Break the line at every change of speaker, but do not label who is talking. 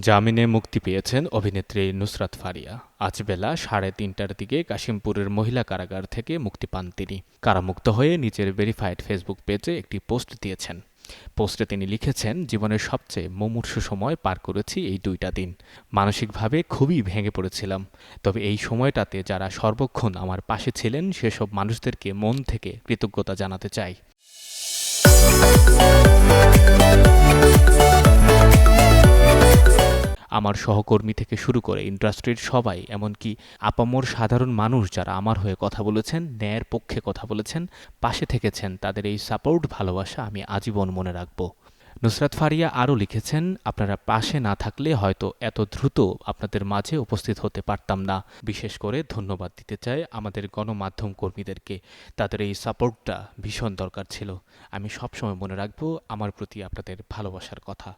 জামিনে মুক্তি পেয়েছেন অভিনেত্রী নুসরাত ফারিয়া। আজ বেলা সাড়ে তিনটার দিকে কাশিমপুরের মহিলা কারাগার থেকে মুক্তি পান তিনি। কারামুক্ত হয়ে নিজের ভেরিফাইড ফেসবুক পেজে একটি পোস্ট দিয়েছেন। পোস্টে তিনি লিখেছেন, জীবনের সবচেয়ে মুমূর্ষু সময় পার করেছি এই দুইটা দিন। মানসিকভাবে খুবই ভেঙে পড়েছিলাম। তবে এই সময়টাতে যারা সর্বক্ষণ আমার পাশে ছিলেন, সেসব মানুষদেরকে মন থেকে কৃতজ্ঞতা জানাতে চাই। আমার সহকর্মী থেকে শুরু করে ইন্ডাস্ট্রির সবাই, এমনকি আপামোর সাধারণ মানুষ যারা আমার হয়ে কথা বলেছেন, ন্যায়ের পক্ষে কথা বলেছেন, পাশে থেকেছেন, তাদের এই সাপোর্ট ভালোবাসা আমি আজীবন মনে রাখব। নুসরাত ফারিয়া আরও লিখেছেন, আপনারা পাশে না থাকলে হয়তো এত দ্রুত আপনাদের মাঝে উপস্থিত হতে পারতাম না। বিশেষ করে ধন্যবাদ দিতে চাই আমাদের গণমাধ্যম কর্মীদেরকে। তাদের এই সাপোর্টটা ভীষণ দরকার ছিল। আমি সবসময় মনে রাখব, আমার প্রতি আপনাদের ভালোবাসার কথা।